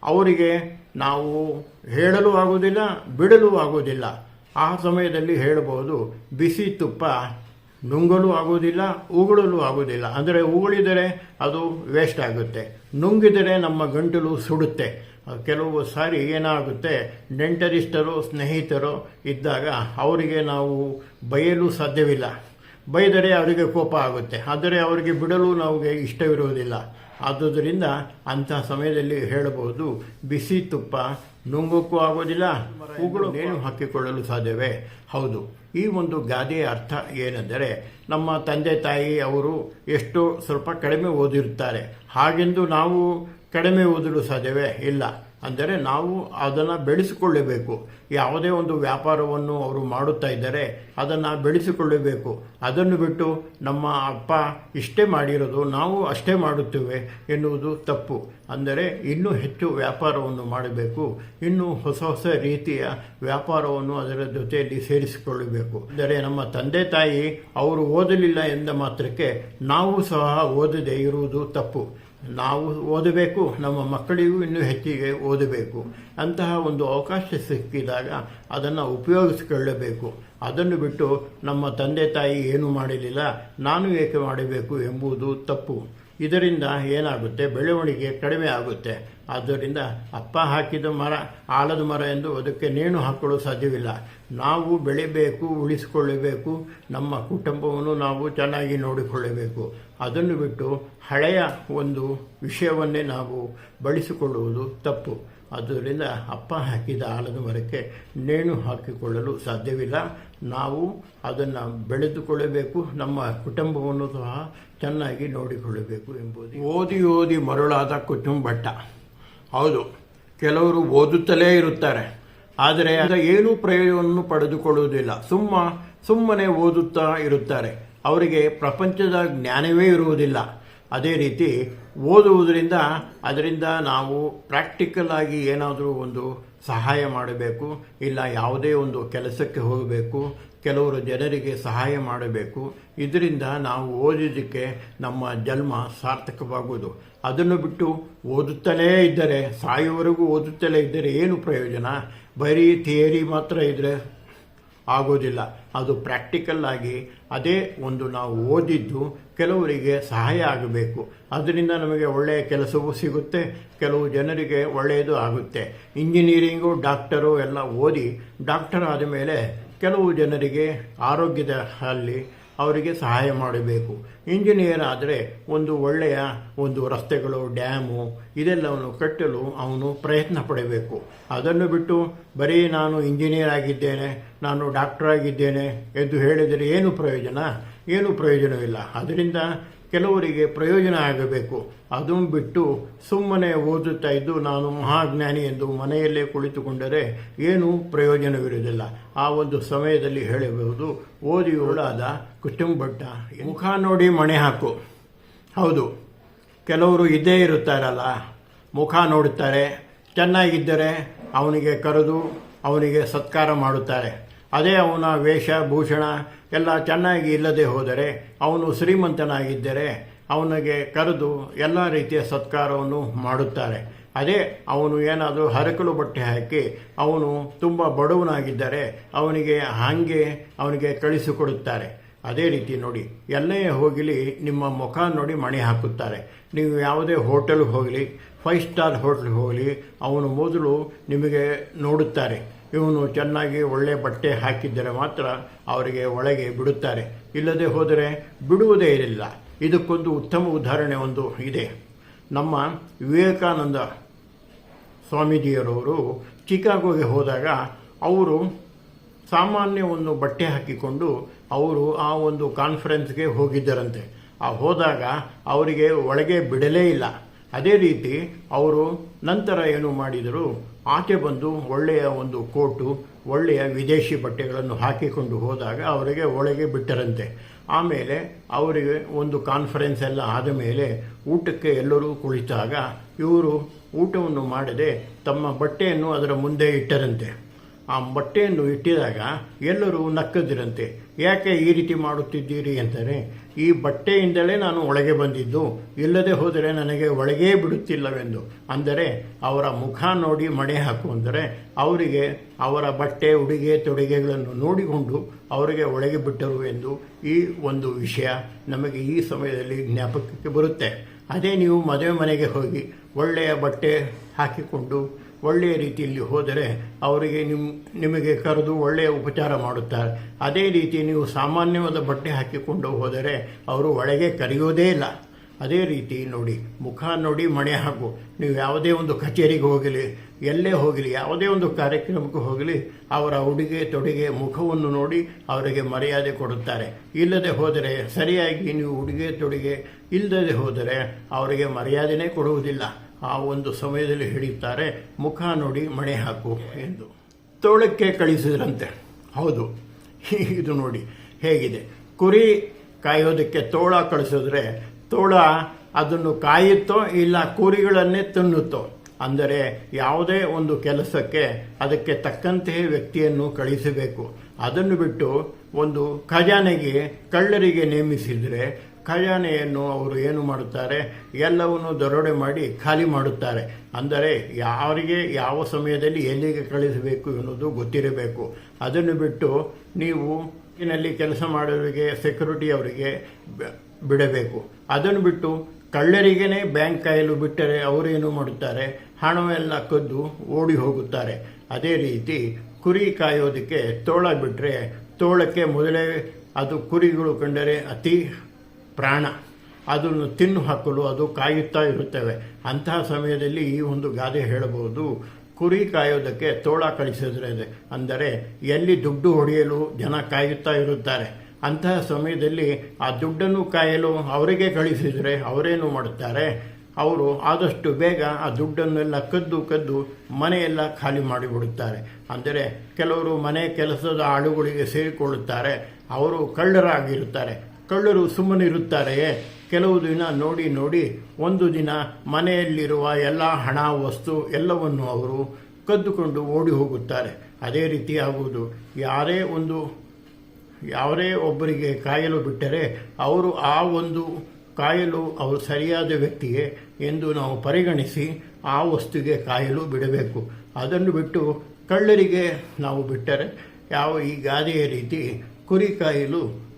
ಅವರಿಗೆ ನಾವು ಹೇಳಲು ಆಗುವುದಿಲ್ಲ, ಬಿಡಲು ಆಗುವುದಿಲ್ಲ. ಆ ಸಮಯದಲ್ಲಿ ಹೇಳಬಹುದು, ಬಿಸಿ ತುಪ್ಪ ನುಂಗಲು ಆಗುವುದಿಲ್ಲ, ಉಗುಳಲು ಆಗುವುದಿಲ್ಲ. ಅಂದರೆ ಉಗುಳಿದರೆ ಅದು ವೇಸ್ಟ್ ಆಗುತ್ತೆ. ನುಂಗಿದರೆ ನಮ್ಮ ಗಂಟಲು ಸುಡುತ್ತೆ. ಕೆಲವು ಸಾರಿ ಏನಾಗುತ್ತೆ, ನೆಂಟರಿಷ್ಟರು, ಸ್ನೇಹಿತರು ಇದ್ದಾಗ ಅವರಿಗೆ ನಾವು ಬಯಲು ಸಾಧ್ಯವಿಲ್ಲ. ಬೈದರೆ ಅವರಿಗೆ ಕೋಪ ಆಗುತ್ತೆ. ಆದರೆ ಅವರಿಗೆ ಬಿಡಲು ನಮಗೆ ಇಷ್ಟವಿರುವುದಿಲ್ಲ. ಆದುದರಿಂದ ಅಂತಹ ಸಮಯದಲ್ಲಿ ಹೇಳಬಹುದು, ಬಿಸಿ ತುಪ್ಪ ನುಂಗೋಕ್ಕೂ ಆಗೋದಿಲ್ಲ ಹೂಗಳು ನೇಣು ಹಾಕಿಕೊಳ್ಳಲು ಸಾಧ್ಯವೇ? ಹೌದು. ಈ ಒಂದು ಗಾದೆಯ ಅರ್ಥ ಏನೆಂದರೆ, ನಮ್ಮ ತಂದೆ ತಾಯಿ ಅವರು ಎಷ್ಟು ಸ್ವಲ್ಪ ಕಡಿಮೆ ಓದಿರುತ್ತಾರೆ. ಹಾಗೆಂದು ನಾವು ಕಡಿಮೆ ಓದಲು ಸಾಧ್ಯವೇ? ಇಲ್ಲ. ಅಂದರೆ ನಾವು ಅದನ್ನು ಬೆಳೆಸಿಕೊಳ್ಳಬೇಕು. ಯಾವುದೇ ಒಂದು ವ್ಯಾಪಾರವನ್ನು ಅವರು ಮಾಡುತ್ತಾ ಇದ್ದರೆ ಅದನ್ನು ಬೆಳೆಸಿಕೊಳ್ಳಬೇಕು. ಅದನ್ನು ಬಿಟ್ಟು ನಮ್ಮ ಅಪ್ಪ ಇಷ್ಟೇ ಮಾಡಿರೋದು ನಾವು ಅಷ್ಟೇ ಮಾಡುತ್ತೇವೆ ಎನ್ನುವುದು ತಪ್ಪು. ಅಂದರೆ ಇನ್ನೂ ಹೆಚ್ಚು ವ್ಯಾಪಾರವನ್ನು ಮಾಡಬೇಕು. ಇನ್ನೂ ಹೊಸ ಹೊಸ ರೀತಿಯ ವ್ಯಾಪಾರವನ್ನು ಅದರ ಜೊತೆಯಲ್ಲಿ ಸೇರಿಸಿಕೊಳ್ಳಬೇಕು. ಅಂದರೆ ನಮ್ಮ ತಂದೆ ತಾಯಿ ಅವರು ಓದಲಿಲ್ಲ ಎಂದ ಮಾತ್ರಕ್ಕೆ ನಾವು ಸಹ ಓದದೇ ಇರುವುದು ತಪ್ಪು. ನಾವು ಓದಬೇಕು, ನಮ್ಮ ಮಕ್ಕಳಿಗೂ ಇನ್ನೂ ಹೆಚ್ಚಿಗೆ ಓದಬೇಕು. ಅಂತಹ ಒಂದು ಅವಕಾಶ ಸಿಕ್ಕಿದಾಗ ಅದನ್ನು ಉಪಯೋಗಿಸಿಕೊಳ್ಳಬೇಕು. ಅದನ್ನು ಬಿಟ್ಟು ನಮ್ಮ ತಂದೆ ತಾಯಿ ಏನು ಮಾಡಲಿಲ್ಲ ನಾನು ಏಕೆ ಮಾಡಬೇಕು ಎಂಬುದು ತಪ್ಪು. ಇದರಿಂದ ಏನಾಗುತ್ತೆ? ಬೆಳವಣಿಗೆ ಕಡಿಮೆ ಆಗುತ್ತೆ. ಆದ್ದರಿಂದ ಅಪ್ಪ ಹಾಕಿದ ಮರ, ಆಲದ ಮರ ಎಂದು ಅದಕ್ಕೆ ನೇಣು ಹಾಕಲು ಸಾಧ್ಯವಿಲ್ಲ. ನಾವು ಬೆಳಿಬೇಕು, ಉಳಿಸಿಕೊಳ್ಳಬೇಕು, ನಮ್ಮ ಕುಟುಂಬವನ್ನು ನಾವು ಚೆನ್ನಾಗಿ ನೋಡಿಕೊಳ್ಳಬೇಕು. ಅದನ್ನು ಬಿಟ್ಟು ಹಳೆಯ ಒಂದು ವಿಷಯವನ್ನೇ ನಾವು ಬಳಸಿಕೊಳ್ಳುವುದು ತಪ್ಪು. ಆದ್ದರಿಂದ ಅಪ್ಪ ಹಾಕಿದ ಆಲದ ಮರಕ್ಕೆ ನೇಣು ಹಾಕಿಕೊಳ್ಳಲು ಸಾಧ್ಯವಿಲ್ಲ. ನಾವು ಅದನ್ನು ಬೆಳೆದುಕೊಳ್ಳಬೇಕು. ನಮ್ಮ ಕುಟುಂಬವನ್ನು ಸಹ ಚೆನ್ನಾಗಿ ನೋಡಿಕೊಳ್ಳಬೇಕು ಎಂಬುದು. ಓದಿ ಓದಿ ಮರುಳಾದ ಕುಟುಂಬಟ್ಟ. ಹೌದು, ಕೆಲವರು ಓದುತ್ತಲೇ ಇರುತ್ತಾರೆ. ಆದರೆ ಅದರ ಏನೂ ಪ್ರಯೋಜನವನ್ನು ಪಡೆದುಕೊಳ್ಳುವುದಿಲ್ಲ. ಸುಮ್ಮ, ಸುಮ್ಮನೆ ಓದುತ್ತಾ ಇರುತ್ತಾರೆ. ಅವರಿಗೆ ಪ್ರಪಂಚದ ಜ್ಞಾನವೇ ಇರುವುದಿಲ್ಲ. ಅದೇ ರೀತಿ ಓದುವುದರಿಂದ ಅದರಿಂದ ನಾವು ಪ್ರಾಕ್ಟಿಕಲ್ ಆಗಿ ಏನಾದರೂ ಒಂದು ಸಹಾಯ ಮಾಡಬೇಕು, ಇಲ್ಲ ಯಾವುದೇ ಒಂದು ಕೆಲಸಕ್ಕೆ ಹೋಗಬೇಕು, ಕೆಲವರು ಜನರಿಗೆ ಸಹಾಯ ಮಾಡಬೇಕು, ಇದರಿಂದ ನಾವು ಓದಿದ್ದಕ್ಕೆ ನಮ್ಮ ಜನ್ಮ ಸಾರ್ಥಕವಾಗುವುದು. ಅದನ್ನು ಬಿಟ್ಟು ಓದುತ್ತಲೇ ಇದ್ದರೆ, ಸಾಯುವವರೆಗೂ ಓದುತ್ತಲೇ ಇದ್ದರೆ ಏನು ಪ್ರಯೋಜನ? ಬರೀ ಥಿಯರಿ ಮಾತ್ರ ಇದ್ದರೆ ಆಗೋದಿಲ್ಲ. ಅದು ಪ್ರಾಕ್ಟಿಕಲ್ ಆಗಿ ಅದೇ ಒಂದು ನಾವು ಓದಿದ್ದು ಕೆಲವರಿಗೆ ಸಹಾಯ ಆಗಬೇಕು. ಅದರಿಂದ ನಮಗೆ ಒಳ್ಳೆಯ ಕೆಲಸವೂ ಸಿಗುತ್ತೆ, ಕೆಲವು ಜನರಿಗೆ ಒಳ್ಳೆಯದು ಆಗುತ್ತೆ. ಇಂಜಿನಿಯರಿಂಗು, ಡಾಕ್ಟರು ಎಲ್ಲ ಓದಿ ಡಾಕ್ಟರ್ ಆದ ಮೇಲೆ ಕೆಲವು ಜನರಿಗೆ ಆರೋಗ್ಯದ ಅಲ್ಲಿ ಅವರಿಗೆ ಸಹಾಯ ಮಾಡಬೇಕು. ಇಂಜಿನಿಯರ್ ಆದರೆ ಒಂದು ಒಳ್ಳೆಯ ಒಂದು ರಸ್ತೆಗಳು, ಡ್ಯಾಮು ಇದೆಲ್ಲವನ್ನು ಕಟ್ಟಲು ಅವನು ಪ್ರಯತ್ನ ಪಡಬೇಕು. ಅದನ್ನು ಬಿಟ್ಟು ಬರೀ ನಾನು ಇಂಜಿನಿಯರ್ ಆಗಿದ್ದೇನೆ ನಾನು ಡಾಕ್ಟರ್ ಆಗಿದ್ದೇನೆ ಎಂದು ಹೇಳಿದರೆ ಏನು ಪ್ರಯೋಜನ? ಏನು ಪ್ರಯೋಜನವಿಲ್ಲ. ಅದರಿಂದ ಕೆಲವರಿಗೆ ಪ್ರಯೋಜನ ಆಗಬೇಕು. ಅದನ್ನು ಬಿಟ್ಟು ಸುಮ್ಮನೆ ಓದುತ್ತಾ ಇದ್ದು ನಾನು ಮಹಾಜ್ಞಾನಿ ಎಂದು ಮನೆಯಲ್ಲೇ ಕುಳಿತುಕೊಂಡರೆ ಏನೂ ಪ್ರಯೋಜನವಿರುವುದಿಲ್ಲ. ಆ ಒಂದು ಸಮಯದಲ್ಲಿ ಹೇಳಬಹುದು ಓದಿ ಓಡಾದ ಕುಟುಂಬಟ್ಟ, ಮುಖ ನೋಡಿ ಮಣೆ ಹಾಕು. ಹೌದು, ಕೆಲವರು ಇದ್ದೇ ಇರುತ್ತಾರಲ್ಲ, ಮುಖ ನೋಡುತ್ತಾರೆ, ಚೆನ್ನಾಗಿದ್ದರೆ ಅವನಿಗೆ ಕರೆದು ಅವನಿಗೆ ಸತ್ಕಾರ ಮಾಡುತ್ತಾರೆ. ಅದೇ ಅವನ ವೇಷಭೂಷಣ ಎಲ್ಲ ಚೆನ್ನಾಗಿ ಇಲ್ಲದೆ ಹೋದರೆ, ಅವನು ಶ್ರೀಮಂತನಾಗಿದ್ದರೆ ಅವನಿಗೆ ಕರೆದು ಎಲ್ಲ ರೀತಿಯ ಸತ್ಕಾರವನ್ನು ಮಾಡುತ್ತಾರೆ. ಅದೇ ಅವನು ಏನಾದರೂ ಹರಕಲು ಬಟ್ಟೆ ಹಾಕಿ ಅವನು ತುಂಬ ಬಡವನಾಗಿದ್ದರೆ ಅವನಿಗೆ ಹಾಗೆ ಅವನಿಗೆ ಕಳಿಸಿಕೊಡುತ್ತಾರೆ. ಅದೇ ರೀತಿ ನೋಡಿ, ಎಲ್ಲೇ ಹೋಗಲಿ ನಿಮ್ಮ ಮುಖ ನೋಡಿ ಮಣಿ ಹಾಕುತ್ತಾರೆ. ನೀವು ಯಾವುದೇ ಹೋಟೆಲ್ಗೆ ಹೋಗಲಿ, ಫೈವ್ ಸ್ಟಾರ್ ಹೋಟೆಲ್ಗೆ ಹೋಗಲಿ, ಅವನು ಮೊದಲು ನಿಮಗೆ ನೋಡುತ್ತಾರೆ. ಇವನು ಚೆನ್ನಾಗಿ ಒಳ್ಳೆಯ ಬಟ್ಟೆ ಹಾಕಿದ್ದರೆ ಮಾತ್ರ ಅವರಿಗೆ ಒಳಗೆ ಬಿಡುತ್ತಾರೆ. ಇಲ್ಲದೆ ಹೋದರೆ ಬಿಡುವುದೇ ಇರಲಿಲ್ಲ. ಇದಕ್ಕೊಂದು ಉತ್ತಮ ಉದಾಹರಣೆ ಒಂದು ಇದೆ. ನಮ್ಮ ವಿವೇಕಾನಂದ ಸ್ವಾಮೀಜಿಯರವರು ಚಿಕಾಗೋಗೆ ಹೋದಾಗ ಅವರು ಸಾಮಾನ್ಯ ಒಂದು ಬಟ್ಟೆ ಹಾಕಿಕೊಂಡು ಅವರು ಆ ಒಂದು ಕಾನ್ಫರೆನ್ಸ್ಗೆ ಹೋಗಿದ್ದರಂತೆ. ಆ ಹೋದಾಗ ಅವರಿಗೆ ಒಳಗೆ ಬಿಡಲೇ ಇಲ್ಲ. ಅದೇ ರೀತಿ ಅವರು ನಂತರ ಏನು ಮಾಡಿದರು? ಆಚೆ ಬಂದು ಒಳ್ಳೆಯ ಒಂದು ಕೋಟು, ಒಳ್ಳೆಯ ವಿದೇಶಿ ಬಟ್ಟೆಗಳನ್ನು ಹಾಕಿಕೊಂಡು ಹೋದಾಗ ಅವರಿಗೆ ಒಳಗೆ ಬಿಟ್ಟರಂತೆ. ಆಮೇಲೆ ಅವರಿಗೆ ಒಂದು ಕಾನ್ಫರೆನ್ಸ್ ಎಲ್ಲ ಆದ ಮೇಲೆ ಊಟಕ್ಕೆ ಎಲ್ಲರೂ ಕುಳಿತಾಗ ಇವರು ಊಟವನ್ನು ಮಾಡದೆ ತಮ್ಮ ಬಟ್ಟೆಯನ್ನು ಅದರ ಮುಂದೆ ಇಟ್ಟರಂತೆ. ಆ ಬಟ್ಟೆಯನ್ನು ಇಟ್ಟಿದಾಗ ಎಲ್ಲರೂ ನಕ್ಕದಿರಂತೆ, ಯಾಕೆ ಈ ರೀತಿ ಮಾಡುತ್ತಿದ್ದೀರಿ? ಅಂತಾರೆ ಈ ಬಟ್ಟೆಯಿಂದಲೇ ನಾನು ಒಳಗೆ ಬಂದಿದ್ದು, ಇಲ್ಲದೆ ಹೋದರೆ ನನಗೆ ಒಳಗೇ ಬಿಡುತ್ತಿಲ್ಲವೆಂದು. ಅಂದರೆ, ಅವರ ಮುಖ ನೋಡಿ ಮಣೆ ಹಾಕು ಅಂದರೆ, ಅವರಿಗೆ ಅವರ ಬಟ್ಟೆ, ಉಡುಗೆ, ತೊಡುಗೆಗಳನ್ನು ನೋಡಿಕೊಂಡು ಅವರಿಗೆ ಒಳಗೆ ಬಿಟ್ಟರು ಎಂದು ಈ ಒಂದು ವಿಷಯ ನಮಗೆ ಈ ಸಮಯದಲ್ಲಿ ಜ್ಞಾಪಕಕ್ಕೆ ಬರುತ್ತೆ. ಅದೇ ನೀವು ಮದುವೆ ಮನೆಗೆ ಹೋಗಿ ಒಳ್ಳೆಯ ಬಟ್ಟೆ ಹಾಕಿಕೊಂಡು ಒಳ್ಳೆಯ ರೀತಿಯಲ್ಲಿ ಹೋದರೆ ಅವರಿಗೆ ನಿಮ್ಮ ನಿಮಗೆ ಕರೆದು ಒಳ್ಳೆಯ ಉಪಚಾರ ಮಾಡುತ್ತಾರೆ. ಅದೇ ರೀತಿ ನೀವು ಸಾಮಾನ್ಯವಾದ ಬಟ್ಟೆ ಹಾಕಿಕೊಂಡು ಹೋದರೆ ಅವರು ಒಳಗೆ ಕರೆಯೋದೇ ಇಲ್ಲ. ಅದೇ ರೀತಿ ನೋಡಿ, ಮುಖ ನೋಡಿ ಮಣೆ ಹಾಕು. ನೀವು ಯಾವುದೇ ಒಂದು ಕಚೇರಿಗೆ ಹೋಗಲಿ, ಎಲ್ಲೇ ಹೋಗಲಿ, ಯಾವುದೇ ಒಂದು ಕಾರ್ಯಕ್ರಮಕ್ಕೆ ಹೋಗಲಿ, ಅವರ ಉಡುಗೆ ತೊಡುಗೆ ಮುಖವನ್ನು ನೋಡಿ ಅವರಿಗೆ ಮರ್ಯಾದೆ ಕೊಡುತ್ತಾರೆ. ಇಲ್ಲದೆ ಹೋದರೆ ಸರಿಯಾಗಿ ನೀವು ಉಡುಗೆ ತೊಡುಗೆ ಇಲ್ಲದೆ ಹೋದರೆ ಅವರಿಗೆ ಮರ್ಯಾದೆನೇ ಕೊಡುವುದಿಲ್ಲ. ಆ ಒಂದು ಸಮಯದಲ್ಲಿ ಹಿಡಿಯುತ್ತಾರೆ ಮುಖ ನೋಡಿ ಮಣೆ ಹಾಕು ಎಂದು. ತೋಳಕ್ಕೆ ಕಳಿಸಿದ್ರಂತೆ. ಹೌದು, ಇದು ನೋಡಿ ಹೇಗಿದೆ. ಕುರಿ ಕಾಯೋದಕ್ಕೆ ತೋಳ ಕಳಿಸಿದ್ರೆ, ತೋಳ ಅದನ್ನು ಕಾಯುತ್ತೋ ಇಲ್ಲ ಕುರಿಗಳನ್ನೇ ತಿನ್ನುತ್ತೋ? ಅಂದರೆ ಯಾವುದೇ ಒಂದು ಕೆಲಸಕ್ಕೆ ಅದಕ್ಕೆ ತಕ್ಕಂತೆ ವ್ಯಕ್ತಿಯನ್ನು ಕಳಿಸಬೇಕು. ಅದನ್ನು ಬಿಟ್ಟು ಒಂದು ಖಜಾನೆಗೆ, ಕಳ್ಳರಿಗೆ ನೇಮಿಸಿದರೆ ಖಜಾನೆಯನ್ನು ಅವರು ಏನು ಮಾಡುತ್ತಾರೆ? ಎಲ್ಲವನ್ನು ದರೋಡೆ ಮಾಡಿ ಖಾಲಿ ಮಾಡುತ್ತಾರೆ. ಅಂದರೆ ಯಾರಿಗೆ ಯಾವ ಸಮಯದಲ್ಲಿ ಎಲ್ಲಿಗೆ ಕಳಿಸಬೇಕು ಎನ್ನುವುದು ಗೊತ್ತಿರಬೇಕು. ಅದನ್ನು ಬಿಟ್ಟು ನೀವು ನಲ್ಲಿ ಕೆಲಸ ಮಾಡೋರಿಗೆ ಸೆಕ್ಯೂರಿಟಿ ಅವರಿಗೆ ಬಿಡಬೇಕು. ಅದನ್ನು ಬಿಟ್ಟು ಕಳ್ಳರಿಗೇನೆ ಬ್ಯಾಂಕ್ ಕಾಯಲು ಬಿಟ್ಟರೆ ಅವರೇನು ಮಾಡುತ್ತಾರೆ? ಹಣವೆಲ್ಲ ಕದ್ದು ಓಡಿ ಹೋಗುತ್ತಾರೆ. ಅದೇ ರೀತಿ ಕುರಿ ಕಾಯೋದಕ್ಕೆ ತೋಳ ಬಿಟ್ಟರೆ ತೋಳಕ್ಕೆ ಮೊದಲೇ ಅದು ಕುರಿಗಳು ಕಂಡರೆ ಅತಿ ಪ್ರಾಣ. ಅದನ್ನು ತಿನ್ನು ಹಾಕಲು ಅದು ಕಾಯುತ್ತಾ ಇರುತ್ತವೆ. ಅಂತಹ ಸಮಯದಲ್ಲಿ ಈ ಒಂದು ಗಾದೆ ಹೇಳಬಹುದು. ಕುರಿ ಕಾಯೋದಕ್ಕೆ ತೋಳ ಕಳಿಸಿದ್ರೆ ಅಂದರೆ ಎಲ್ಲಿ ದುಡ್ಡು ಹೊಡೆಯಲು ಜನ ಕಾಯುತ್ತಾ ಇರುತ್ತಾರೆ. ಅಂತಹ ಸಮಯದಲ್ಲಿ ಆ ದುಡ್ಡನ್ನು ಕಾಯಲು ಅವರಿಗೆ ಕಳಿಸಿದರೆ ಅವರೇನು ಮಾಡುತ್ತಾರೆ? ಅವರು ಆದಷ್ಟು ಬೇಗ ಆ ದುಡ್ಡನ್ನೆಲ್ಲ ಕದ್ದು ಕದ್ದು ಮನೆಯೆಲ್ಲ ಖಾಲಿ ಮಾಡಿಬಿಡುತ್ತಾರೆ. ಅಂದರೆ ಕೆಲವರು ಮನೆ ಕೆಲಸದ ಆಳುಗಳಿಗೆ ಸೇರಿಕೊಳ್ಳುತ್ತಾರೆ. ಅವರು ಕಳ್ಳರಾಗಿರುತ್ತಾರೆ. ಕಳ್ಳರು ಸುಮ್ಮನಿರುತ್ತಾರೆಯೇ ಕೆಲವು ದಿನ ನೋಡಿ ನೋಡಿ ಒಂದು ದಿನ ಮನೆಯಲ್ಲಿರುವ ಎಲ್ಲ ಹಣ, ವಸ್ತು ಎಲ್ಲವನ್ನು ಅವರು ಕದ್ದುಕೊಂಡು ಓಡಿ ಹೋಗುತ್ತಾರೆ. ಅದೇ ರೀತಿ ಆಗುವುದು. ಯಾರೇ ಒಂದು, ಯಾರೇ ಒಬ್ಬರಿಗೆ ಕಾಯಲು ಬಿಟ್ಟರೆ ಅವರು ಆ ಒಂದು ಕಾಯಲು ಅವರು ಸರಿಯಾದ ವ್ಯಕ್ತಿಯೇ ಎಂದು ನಾವು ಪರಿಗಣಿಸಿ ಆ ವಸ್ತುಗೆ ಕಾಯಲು ಬಿಡಬೇಕು. ಅದನ್ನು ಬಿಟ್ಟು ಕಳ್ಳರಿಗೆ ನಾವು ಬಿಟ್ಟರೆ ಯಾವ ಈ ಗಾದೆಯ ರೀತಿ ಕುರಿ ಕಾಯಲು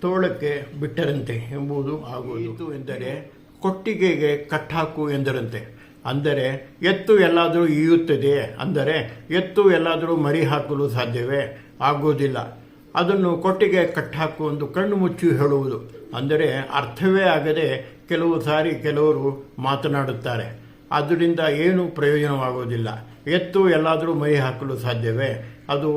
ತೋಳಕ್ಕೆ ಬಿಟ್ಟರಂತೆ ಎಂಬುದು ಆಗುವುದು. ಎಂದರೆ ಕೊಟ್ಟಿಗೆಗೆ ಕಟ್ಟಾಕು ಎಂದರಂತೆ. ಅಂದರೆ ಎತ್ತು ಎಲ್ಲಾದರೂ ಈಯುತ್ತದೆ. ಅಂದರೆ ಎತ್ತು ಎಲ್ಲಾದರೂ ಮರಿ ಹಾಕಲು ಸಾಧ್ಯವೇ? ಆಗುವುದಿಲ್ಲ. ಅದನ್ನು ಕೊಟ್ಟಿಗೆ ಕಟ್ಟಾಕು ಎಂದು ಕಣ್ಣು ಮುಚ್ಚಿ ಹೇಳುವುದು. ಅಂದರೆ ಅರ್ಥವೇ ಆಗದೆ ಕೆಲವು ಸಾರಿ ಕೆಲವರು ಮಾತನಾಡುತ್ತಾರೆ. ಅದರಿಂದ ಏನೂ ಪ್ರಯೋಜನವಾಗುವುದಿಲ್ಲ. ಎತ್ತು ಎಲ್ಲಾದರೂ ಮರಿ ಹಾಕಲು ಸಾಧ್ಯವೇ? ಅದು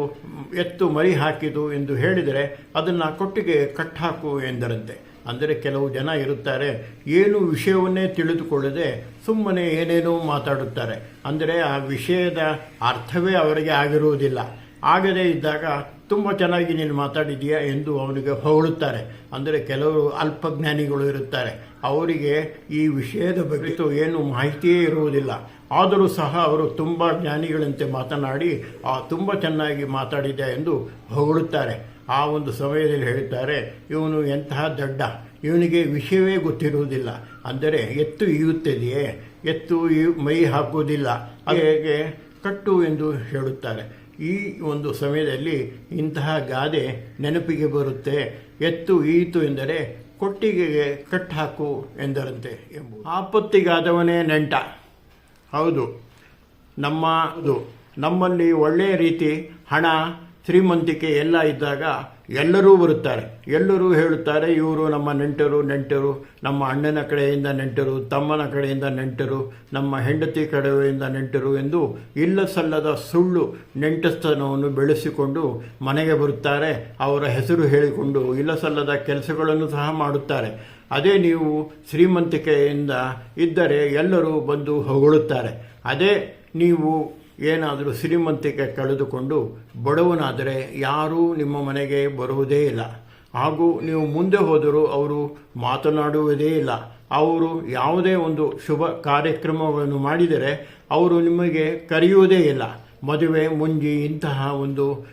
ಎತ್ತು ಮರಿ ಹಾಕಿದು ಎಂದು ಹೇಳಿದರೆ ಅದನ್ನು ಕೊಟ್ಟಿಗೆ ಕಟ್ಟಾಕು ಎಂದರಂತೆ. ಅಂದರೆ ಕೆಲವು ಜನ ಇರುತ್ತಾರೆ ಏನು ವಿಷಯವನ್ನೇ ತಿಳಿದುಕೊಳ್ಳದೆ ಸುಮ್ಮನೆ ಏನೇನೋ ಮಾತಾಡುತ್ತಾರೆ. ಅಂದರೆ ಆ ವಿಷಯದ ಅರ್ಥವೇ ಅವರಿಗೆ ಆಗಿರುವುದಿಲ್ಲ. ಆಗದೇ ಇದ್ದಾಗ ತುಂಬ ಚೆನ್ನಾಗಿ ನೀನು ಮಾತಾಡಿದೀಯಾ ಎಂದು ಅವನಿಗೆ ಹೊಗಳುತ್ತಾರೆ. ಅಂದರೆ ಕೆಲವರು ಅಲ್ಪಜ್ಞಾನಿಗಳು ಇರುತ್ತಾರೆ. ಅವರಿಗೆ ಈ ವಿಷಯದ ಬಗ್ಗೆ ಏನು ಮಾಹಿತಿಯೇ ಇರುವುದಿಲ್ಲ. ಆದರೂ ಸಹ ಅವರು ತುಂಬ ಜ್ಞಾನಿಗಳಂತೆ ಮಾತನಾಡಿ, ಆ ತುಂಬ ಚೆನ್ನಾಗಿ ಮಾತಾಡಿದ ಎಂದು ಹೊಗಳುತ್ತಾರೆ. ಆ ಒಂದು ಸಮಯದಲ್ಲಿ ಹೇಳುತ್ತಾರೆ, ಇವನು ಎಂತಹ ದಡ್ಡ, ಇವನಿಗೆ ವಿಷಯವೇ ಗೊತ್ತಿರುವುದಿಲ್ಲ. ಅಂದರೆ ಎತ್ತು ಈಯುತ್ತದೆಯೇ? ಎತ್ತು ಈ- ಮೈ ಹಾಕುವುದಿಲ್ಲ. ಹಾಗೆ? ಕಟ್ಟು ಎಂದು ಹೇಳುತ್ತಾರೆ. ಈ ಒಂದು ಸಮಯದಲ್ಲಿ ಇಂತಹ ಗಾದೆ ನೆನಪಿಗೆ ಬರುತ್ತೆ. ಎತ್ತು ಈಯಿತು ಎಂದರೆ ಕೊಟ್ಟಿಗೆಗೆ ಕಟ್ಟಾಕು ಎಂದರಂತೆ ಎಂಬುದು. ಆಪತ್ತಿಗಾದವನೇ ನೆಂಟ. ಹೌದು. ನಮ್ಮ ಇದು ನಮ್ಮಲ್ಲಿ ಒಳ್ಳೆಯ ರೀತಿ ಹಣ, ಶ್ರೀಮಂತಿಕೆ ಎಲ್ಲ ಇದ್ದಾಗ ಎಲ್ಲರೂ ಬರುತ್ತಾರೆ. ಎಲ್ಲರೂ ಹೇಳುತ್ತಾರೆ, ಇವರು ನಮ್ಮ ನೆಂಟರು ನೆಂಟರು, ನಮ್ಮ ಅಣ್ಣನ ಕಡೆಯಿಂದ ನೆಂಟರು, ತಮ್ಮನ ಕಡೆಯಿಂದ ನೆಂಟರು, ನಮ್ಮ ಹೆಂಡತಿ ಕಡೆಯಿಂದ ನೆಂಟರು ಎಂದು ಇಲ್ಲ ಸಲ್ಲದ ಸುಳ್ಳು ನೆಂಟಸ್ಥನವನ್ನು ಬೆಳೆಸಿಕೊಂಡು ಮನೆಗೆ ಬರುತ್ತಾರೆ. ಅವರ ಹೆಸರು ಹೇಳಿಕೊಂಡು ಇಲ್ಲ ಸಲ್ಲದ ಕೆಲಸಗಳನ್ನು ಸಹ ಮಾಡುತ್ತಾರೆ. ಅದೇ ನೀವು ಶ್ರೀಮಂತಿಕೆಯಿಂದ ಇದ್ದರೆ ಎಲ್ಲರೂ ಬಂದು ಹೊಗಳುತ್ತಾರೆ. ಅದೇ ನೀವು ಏನಾದರೂ ಶ್ರೀಮಂತಿಕೆ ಕಳೆದುಕೊಂಡು ಬಡವನಾದರೆ ಯಾರೂ ನಿಮ್ಮ ಮನೆಗೆ ಬರುವುದೇ ಇಲ್ಲ. ಹಾಗೂ ನೀವು ಮುಂದೆ ಹೋದರೂ ಅವರು ಮಾತನಾಡುವುದೇ ಇಲ್ಲ. ಅವರು ಯಾವುದೇ ಒಂದು ಶುಭ ಕಾರ್ಯಕ್ರಮವನ್ನು ಮಾಡಿದರೆ ಅವರು ನಿಮಗೆ ಕರೆಯುವುದೇ ಇಲ್ಲ. ಮದುವೆ, ಮುಂಜಿ ಇಂತಹ ಒಂದು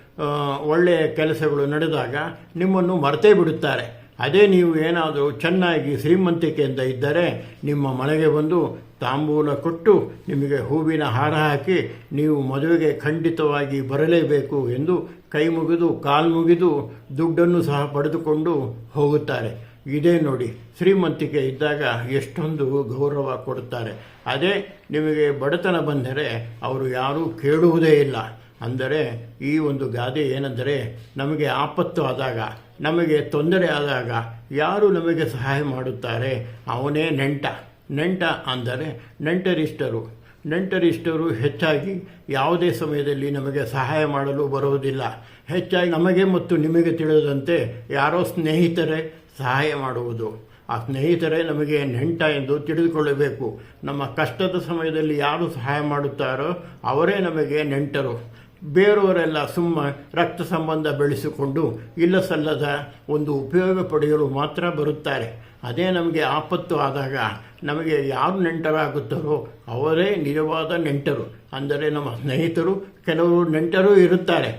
ಒಳ್ಳೆಯ ಕೆಲಸಗಳು ನಡೆದಾಗ ನಿಮ್ಮನ್ನು ಮರೆತೇ ಬಿಡುತ್ತಾರೆ. ಅದೇ ನೀವು ಏನಾದರೂ ಚೆನ್ನಾಗಿ ಶ್ರೀಮಂತಿಕೆಯಿಂದ ಇದ್ದರೆ ನಿಮ್ಮ ಮನೆಗೆ ಬಂದು ತಾಂಬೂಲ ಕೊಟ್ಟು ನಿಮಗೆ ಹೂವಿನ ಹಾರ ಹಾಕಿ ನೀವು ಮದುವೆಗೆ ಖಂಡಿತವಾಗಿ ಬರಲೇಬೇಕು ಎಂದು ಕೈ ಮುಗಿದು ಕಾಲು ಮುಗಿದು ದುಡ್ಡನ್ನು ಸಹ ಪಡೆದುಕೊಂಡು ಹೋಗುತ್ತಾರೆ. ಇದೇ ನೋಡಿ, ಶ್ರೀಮಂತಿಕೆ ಇದ್ದಾಗ ಎಷ್ಟೊಂದು ಗೌರವ ಕೊಡುತ್ತಾರೆ. ಅದೇ ನಿಮಗೆ ಬಡತನ ಬಂದರೆ ಅವರು ಯಾರೂ ಕೇಳುವುದೇ ಇಲ್ಲ. ಅಂದರೆ ಈ ಒಂದು ಗಾದೆ ಏನೆಂದರೆ ನಮಗೆ ಆಪತ್ತು ಆದಾಗ, ನಮಗೆ ತೊಂದರೆ ಆದಾಗ ಯಾರು ನಮಗೆ ಸಹಾಯ ಮಾಡುತ್ತಾರೆ? ಅವನೇ ನೆಂಟ. ನೆಂಟ ಅಂದರೆ ನೆಂಟರಿಷ್ಟರು. ನೆಂಟರಿಷ್ಟರು ಹೆಚ್ಚಾಗಿ ಯಾವುದೇ ಸಮಯದಲ್ಲಿ ನಮಗೆ ಸಹಾಯ ಮಾಡಲು ಬರುವುದಿಲ್ಲ. ಹೆಚ್ಚಾಗಿ ನಮಗೆ ಮತ್ತು ನಿಮಗೆ ತಿಳಿದಂತೆ ಯಾರೋ ಸ್ನೇಹಿತರೇ ಸಹಾಯ ಮಾಡುವುದು. ಆ ಸ್ನೇಹಿತರೇ ನಮಗೆ ನೆಂಟ ಎಂದು ತಿಳಿದುಕೊಳ್ಳಬೇಕು. ನಮ್ಮ ಕಷ್ಟದ ಸಮಯದಲ್ಲಿ ಯಾರು ಸಹಾಯ ಮಾಡುತ್ತಾರೋ ಅವರೇ ನಮಗೆ ನೆಂಟರು. ಬೇರೆಯವರೆಲ್ಲ ಸುಮ್ಮ ರಕ್ತ ಸಂಬಂಧ ಬೆಳೆಸಿಕೊಂಡು ಇಲ್ಲ ಸಲ್ಲದ ಒಂದು ಉಪಯೋಗ ಪಡೆಯಲು ಮಾತ್ರ ಬರುತ್ತಾರೆ. ಅದೇ ನಮಗೆ ಆಪತ್ತು ಆದಾಗ ನಮಗೆ ಯಾರು ನೆಂಟರಾಗುತ್ತಾರೋ ಅವರೇ ನಿಜವಾದ ನೆಂಟರು. ಅಂದರೆ ನಮ್ಮ ಸ್ನೇಹಿತರು, ಕೆಲವರು ನೆಂಟರು ಇರುತ್ತಾರೆ.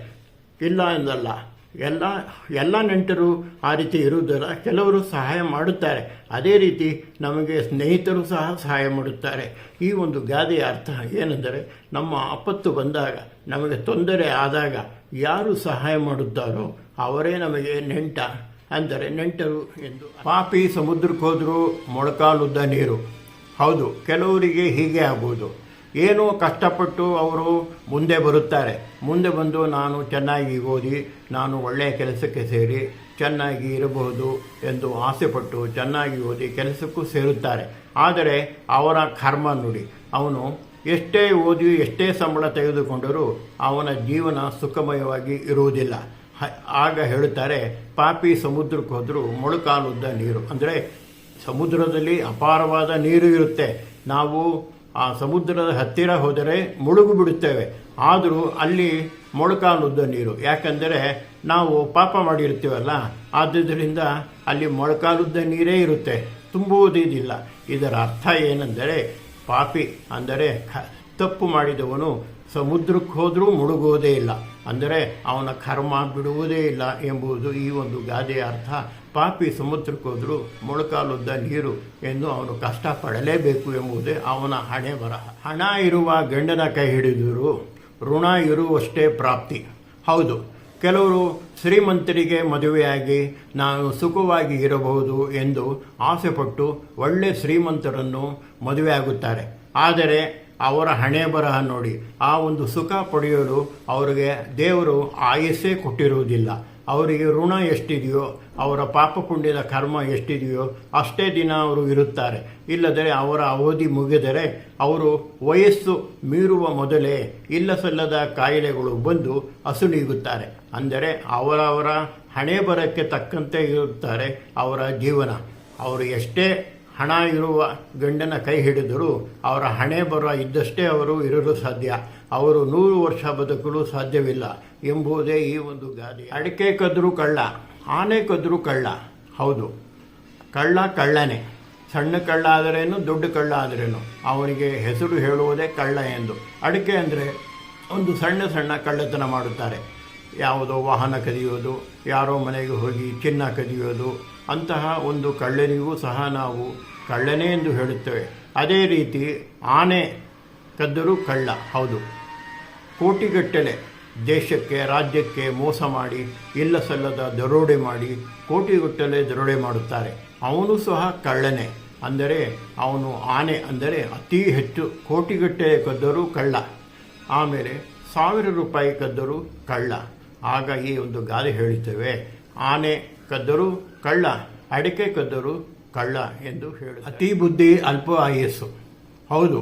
ಇಲ್ಲ ಎಂದಲ್ಲ, ಎಲ್ಲ ಎಲ್ಲ ನೆಂಟರು ಆ ರೀತಿ ಇರುವುದಿಲ್ಲ, ಕೆಲವರು ಸಹಾಯ ಮಾಡುತ್ತಾರೆ. ಅದೇ ರೀತಿ ನಮಗೆ ಸ್ನೇಹಿತರು ಸಹ ಸಹಾಯ ಮಾಡುತ್ತಾರೆ. ಈ ಒಂದು ಗಾದೆಯ ಅರ್ಥ ಏನೆಂದರೆ ನಮ್ಮ ಆಪತ್ತು ಬಂದಾಗ ನಮಗೆ ತೊಂದರೆ ಆದಾಗ ಯಾರು ಸಹಾಯ ಮಾಡುತ್ತಾರೋ ಅವರೇ ನಮಗೆ ನೆಂಟ ಅಂದರೆ ನೆಂಟರು ಎಂದು. ಪಾಪಿ ಸಮುದ್ರಕ್ಕೆ ಹೋದರೂ ಮೊಳಕಾಲುದ್ದ ನೀರು. ಹೌದು, ಕೆಲವರಿಗೆ ಹೀಗೆ ಆಗುವುದು. ಏನೋ ಕಷ್ಟಪಟ್ಟು ಅವರು ಮುಂದೆ ಬರುತ್ತಾರೆ. ಮುಂದೆ ಬಂದು ನಾನು ಚೆನ್ನಾಗಿ ಓದಿ, ನಾನು ಒಳ್ಳೆಯ ಕೆಲಸಕ್ಕೆ ಸೇರಿ ಚೆನ್ನಾಗಿ ಇರಬಹುದು ಎಂದು ಆಸೆಪಟ್ಟು ಚೆನ್ನಾಗಿ ಓದಿ ಕೆಲಸಕ್ಕೂ ಸೇರುತ್ತಾರೆ. ಆದರೆ ಅವರ ಕರ್ಮ ನುಡಿ, ಅವನು ಎಷ್ಟೇ ಓದಿ, ಎಷ್ಟೇ ಸಂಬಳ ತೆಗೆದುಕೊಂಡರೂ ಅವನ ಜೀವನ ಸುಖಮಯವಾಗಿ ಇರುವುದಿಲ್ಲ. ಆಗ ಹೇಳುತ್ತಾರೆ, ಪಾಪಿ ಸಮುದ್ರಕ್ಕೆ ಹೋದರೂ ಮೊಳಕಾಲುದ್ದ ನೀರು. ಅಂದರೆ ಸಮುದ್ರದಲ್ಲಿ ಅಪಾರವಾದ ನೀರು ಇರುತ್ತೆ. ನಾವು ಆ ಸಮುದ್ರದ ಹತ್ತಿರ ಹೋದರೆ ಮುಳುಗು ಬಿಡುತ್ತೇವೆ. ಆದರೂ ಅಲ್ಲಿ ಮೊಳಕಾಲುದ್ದ ನೀರು. ಯಾಕಂದರೆ ನಾವು ಪಾಪ ಮಾಡಿರ್ತೀವಲ್ಲ, ಆದ್ದರಿಂದ ಅಲ್ಲಿ ಮೊಳಕಾಲುದ್ದ ನೀರೇ ಇರುತ್ತೆ. ತುಂಬುವುದಿಲ್ಲ ಇದರ ಅರ್ಥ ಏನೆಂದರೆ ಪಾಪಿ ಅಂದರೆ ತಪ್ಪು ಮಾಡಿದವನು ಸಮುದ್ರಕ್ಕೆ ಹೋದರೂ ಮುಳುಗುವುದೇ ಇಲ್ಲ. ಅಂದರೆ ಅವನ ಕರ್ಮ ಬಿಡುವುದೇ ಇಲ್ಲ ಎಂಬುದು ಈ ಒಂದು ಗಾದೆಯ ಅರ್ಥ. ಪಾಪಿ ಸಮುದ್ರಕ್ಕೆ ಹೋದರೂ ಮೊಳಕಾಲುದ್ದ ನೀರು ಎಂದು ಅವನು ಕಷ್ಟಪಡಲೇಬೇಕು ಎಂಬುದೇ ಅವನ ಹಣೆ ಬರಹ. ಹಣ ಇರುವ ಗಂಡನ ಕೈ ಹಿಡಿದರು ಋಣ ಇರುವಷ್ಟೇ ಪ್ರಾಪ್ತಿ. ಹೌದು ಕೆಲವರು ಶ್ರೀಮಂತರಿಗೆ ಮದುವೆಯಾಗಿ ನಾನು ಸುಖವಾಗಿ ಇರಬಹುದು ಎಂದು ಆಸೆಪಟ್ಟು ಒಳ್ಳೆ ಶ್ರೀಮಂತರನ್ನು ಮದುವೆಯಾಗುತ್ತಾರೆ. ಆದರೆ ಅವರ ಹಣೆ ಬರಹ ನೋಡಿ ಆ ಒಂದು ಸುಖ ಪಡೆಯಲು ಅವರಿಗೆ ದೇವರು ಆಯಸ್ಸೇ ಕೊಟ್ಟಿರುವುದಿಲ್ಲ. ಅವರಿಗೆ ಋಣ ಎಷ್ಟಿದೆಯೋ, ಅವರ ಪಾಪ ಪುಣ್ಯದ ಕರ್ಮ ಎಷ್ಟಿದೆಯೋ, ಅಷ್ಟೇ ದಿನ ಅವರು ಇರುತ್ತಾರೆ. ಇಲ್ಲದರೆ ಅವರ ಅವಧಿ ಮುಗಿದರೆ ಅವರು ವಯಸ್ಸು ಮೀರುವ ಮೊದಲೇ ಇಲ್ಲ ಸಲ್ಲದ ಕಾಯಿಲೆಗಳು ಬಂದು ಅಸುನೀಗುತ್ತಾರೆ ಅಂದರೆ ಅವರವರ ಹಣೆ ಬರಕ್ಕೆ ತಕ್ಕಂತೆ ಇರುತ್ತಾರೆ ಅವರ ಜೀವನ. ಅವರು ಎಷ್ಟೇ ಹಣ ಇರುವ ಗಂಡನ ಕೈ ಹಿಡಿದರೂ ಅವರ ಹಣೆ ಬರ ಇದ್ದಷ್ಟೇ ಅವರು ಇರಲು ಸಾಧ್ಯ. ಅವರು ನೂರು ವರ್ಷ ಬದುಕಲು ಸಾಧ್ಯವಿಲ್ಲ ಎಂಬುದೇ ಈ ಒಂದು ಗಾದೆ. ಅಡಿಕೆ ಕದ್ರು ಕಳ್ಳ, ಆನೆ ಕದ್ರು ಕಳ್ಳ. ಹೌದು, ಕಳ್ಳ ಕಳ್ಳನೇ. ಸಣ್ಣ ಕಳ್ಳ ಆದರೇನು, ದೊಡ್ಡ ಕಳ್ಳ ಆದರೇನು? ಅವನಿಗೆ ಹೆಸರು ಹೇಳುವುದೇ ಕಳ್ಳ ಎಂದು. ಅಡಿಕೆ ಅಂದರೆ ಒಂದು ಸಣ್ಣ ಸಣ್ಣ ಕಳ್ಳತನ ಮಾಡುತ್ತಾರೆ. ಯಾವುದೋ ವಾಹನ ಕದಿಯೋದು, ಯಾರೋ ಮನೆಗೆ ಹೋಗಿ ಚಿನ್ನ ಕದಿಯೋದು, ಅಂತಹ ಒಂದು ಕಳ್ಳನಿಗೂ ಸಹ ನಾವು ಕಳ್ಳನೇ ಎಂದು ಹೇಳುತ್ತೇವೆ. ಅದೇ ರೀತಿ ಆನೆ ಕದ್ದರೂ ಕಳ್ಳ. ಹೌದು. ಕೋಟಿಗಟ್ಟಲೆ ದೇಶಕ್ಕೆ, ರಾಜ್ಯಕ್ಕೆ ಮೋಸ ಮಾಡಿ ಇಲ್ಲ ಸಲ್ಲದ ದರೋಡೆ ಮಾಡಿ ಕೋಟಿಗಟ್ಟಲೆ ದರೋಡೆ ಮಾಡುತ್ತಾರೆ. ಅವನು ಸಹ ಕಳ್ಳನೆ ಅಂದರೆ, ಅವನು ಆನೆ ಅಂದರೆ ಅತಿ ಹೆಚ್ಚು ಕೋಟಿಗಟ್ಟಲೆ ಕದ್ದರೂ ಕಳ್ಳ. ಆಮೇಲೆ ಸಾವಿರ ರೂಪಾಯಿ ಕದ್ದರೂ ಕಳ್ಳ. ಆಗ ಈ ಒಂದು ಗಾದೆ ಹೇಳುತ್ತೇವೆ ಆನೆ ಕದ್ದರೂ ಕಳ್ಳ, ಅಡಿಕೆ ಕದ್ದರೂ ಕಳ್ಳ ಎಂದು ಹೇಳಿ ಅತಿ ಬುದ್ಧಿ ಅಲ್ಪ ಆಯಸ್ಸು. ಹೌದು,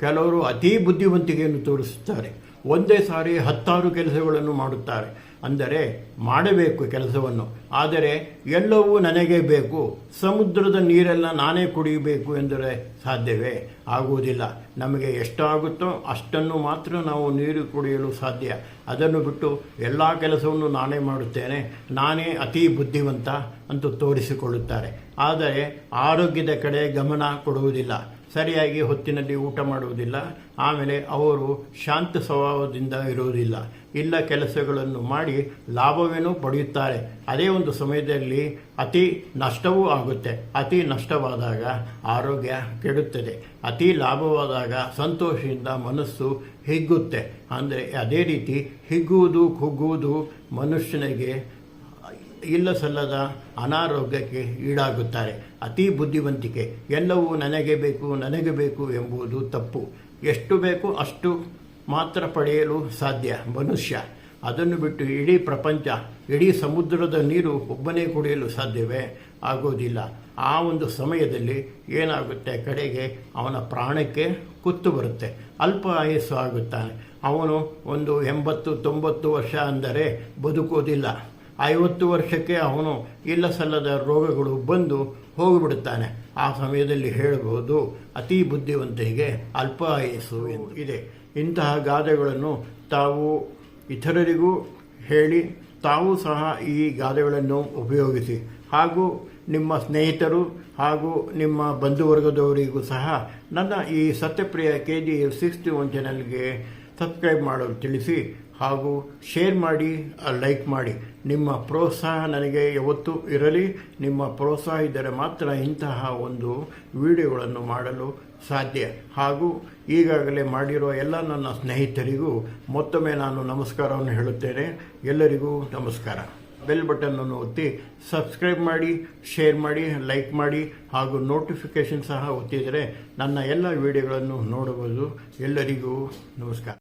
ಕೆಲವರು ಅತಿ ಬುದ್ಧಿವಂತಿಕೆಯನ್ನು ತೋರಿಸುತ್ತಾರೆ. ಒಂದೇ ಸಾರಿ ಹತ್ತಾರು ಕೆಲಸಗಳನ್ನು ಮಾಡುತ್ತಾರೆ. ಅಂದರೆ ಮಾಡಬೇಕು ಕೆಲಸವನ್ನು. ಆದರೆ ಎಲ್ಲವೂ ನನಗೆ ಬೇಕು. ಸಮುದ್ರದ ನೀರೆಲ್ಲ ನಾನೇ ಕುಡಿಯಬೇಕು ಎಂದರೆ ಸಾಧ್ಯವೇ? ಆಗುವುದಿಲ್ಲ. ನಮಗೆ ಎಷ್ಟಾಗುತ್ತೋ ಅಷ್ಟನ್ನು ಮಾತ್ರ ನಾವು ನೀರು ಕುಡಿಯಲು ಸಾಧ್ಯ. ಅದನ್ನು ಬಿಟ್ಟು ಎಲ್ಲ ಕೆಲಸವನ್ನು ನಾನೇ ಮಾಡುತ್ತೇನೆ. ನಾನೇ ಅತಿ ಬುದ್ಧಿವಂತ ಅಂತ ತೋರಿಸಿಕೊಳ್ಳುತ್ತಾರೆ. ಆದರೆ ಆರೋಗ್ಯದ ಕಡೆ ಗಮನ ಕೊಡುವುದಿಲ್ಲ. ಸರಿಯಾಗಿ ಹೊತ್ತಿನಲ್ಲಿ ಊಟ ಮಾಡುವುದಿಲ್ಲ. ಆಮೇಲೆ ಅವರು ಶಾಂತ ಸ್ವಭಾವದಿಂದ ಇರುವುದಿಲ್ಲ. ಇಲ್ಲ ಕೆಲಸಗಳನ್ನು ಮಾಡಿ ಲಾಭವೇನೂ ಪಡೆಯುತ್ತಾರೆ. ಅದೇ ಒಂದು ಸಮಯದಲ್ಲಿ ಅತಿ ನಷ್ಟವೂ ಆಗುತ್ತೆ. ಅತಿ ನಷ್ಟವಾದಾಗ ಆರೋಗ್ಯ ಕೆಡುತ್ತದೆ. ಅತಿ ಲಾಭವಾದಾಗ ಸಂತೋಷದಿಂದ ಮನಸ್ಸು ಹಿಗ್ಗುತ್ತೆ. ಅಂದರೆ ಅದೇ ರೀತಿ ಹಿಗ್ಗುವುದು, ಕುಗ್ಗುವುದು ಮನುಷ್ಯನಿಗೆ ಇಲ್ಲ ಸಲ್ಲದ ಅನಾರೋಗ್ಯಕ್ಕೆ ಈಡಾಗುತ್ತಾರೆ. ಅತಿ ಬುದ್ಧಿವಂತಿಕೆ, ಎಲ್ಲವೂ ನನಗೆ ಬೇಕು ನನಗೆ ಬೇಕು ಎಂಬುದು ತಪ್ಪು. ಎಷ್ಟು ಬೇಕು ಅಷ್ಟು ಮಾತ್ರ ಪಡೆಯಲು ಸಾಧ್ಯ ಮನುಷ್ಯ. ಅದನ್ನು ಬಿಟ್ಟು ಇಡೀ ಪ್ರಪಂಚ, ಇಡೀ ಸಮುದ್ರದ ನೀರು ಒಬ್ಬನೇ ಕುಡಿಯಲು ಸಾಧ್ಯವೇ? ಆಗೋದಿಲ್ಲ. ಆ ಒಂದು ಸಮಯದಲ್ಲಿ ಏನಾಗುತ್ತೆ? ಕಡೆಗೆ ಅವನ ಪ್ರಾಣಕ್ಕೆ ಕುತ್ತು ಬರುತ್ತೆ. ಅಲ್ಪ ಆಯಸ್ಸು ಆಗುತ್ತಾನೆ. ಅವನು ಒಂದು ಎಂಬತ್ತು ತೊಂಬತ್ತು ವರ್ಷ ಅಂದರೆ ಬದುಕೋದಿಲ್ಲ. ಐವತ್ತು ವರ್ಷಕ್ಕೆ ಅವನು ಇಲ್ಲ ಸಲ್ಲದ ರೋಗಗಳು ಬಂದು ಹೋಗಿಬಿಡುತ್ತಾನೆ. ಆ ಸಮಯದಲ್ಲಿ ಹೇಳಬಹುದು, ಅತಿ ಬುದ್ಧಿವಂತಿಗೆ ಅಲ್ಪ ಆಯಸ್ಸು ಎಂದು ಇದೆ. ಇಂತಹ ಗಾದೆಗಳನ್ನು ತಾವು ಇತರರಿಗೂ ಹೇಳಿ, ತಾವು ಸಹ ಈ ಗಾದೆಗಳನ್ನು ಉಪಯೋಗಿಸಿ. ಹಾಗೂ ನಿಮ್ಮ ಸ್ನೇಹಿತರು ಹಾಗೂ ನಿಮ್ಮ ಬಂಧುವರ್ಗದವರಿಗೂ ಸಹ ನನ್ನ ಈ Satyapriya K G sixty one ಚಾನಲ್ಗೆ ಸಬ್ಸ್ಕ್ರೈಬ್ ಮಾಡಲು ತಿಳಿಸಿ ಹಾಗೂ ಶೇರ್ ಮಾಡಿ ಲೈಕ್ ಮಾಡಿ. ನಿಮ್ಮ ಪ್ರೋತ್ಸಾಹ ನನಗೆ ಯಾವತ್ತೂ ಇರಲಿ, ನಿಮ್ಮ ಪ್ರೋತ್ಸಾಹ ಇದ್ದರೆ ಮಾತ್ರ ಇಂತಹ ಒಂದು ವಿಡಿಯೋಗಳನ್ನು ಮಾಡಲು ಸಾಧ್ಯ. ಹಾಗೂ ಈಗಾಗಲೇ ಮಾಡಿರುವ ಎಲ್ಲ ನನ್ನ ಸ್ನೇಹಿತರಿಗೂ ಮತ್ತೊಮ್ಮೆ ನಾನು ನಮಸ್ಕಾರವನ್ನು ಹೇಳುತ್ತೇನೆ. ಎಲ್ಲರಿಗೂ ನಮಸ್ಕಾರ. ಬೆಲ್ ಬಟನ್ನನ್ನು ಒತ್ತಿ ಸಬ್ಸ್ಕ್ರೈಬ್ ಮಾಡಿ, ಶೇರ್ ಮಾಡಿ, ಲೈಕ್ ಮಾಡಿ, ಹಾಗೂ ನೋಟಿಫಿಕೇಷನ್ ಸಹ ಒತ್ತಿದರೆ ನನ್ನ ಎಲ್ಲ ವಿಡಿಯೋಗಳನ್ನು ನೋಡಬಹುದು. ಎಲ್ಲರಿಗೂ ನಮಸ್ಕಾರ.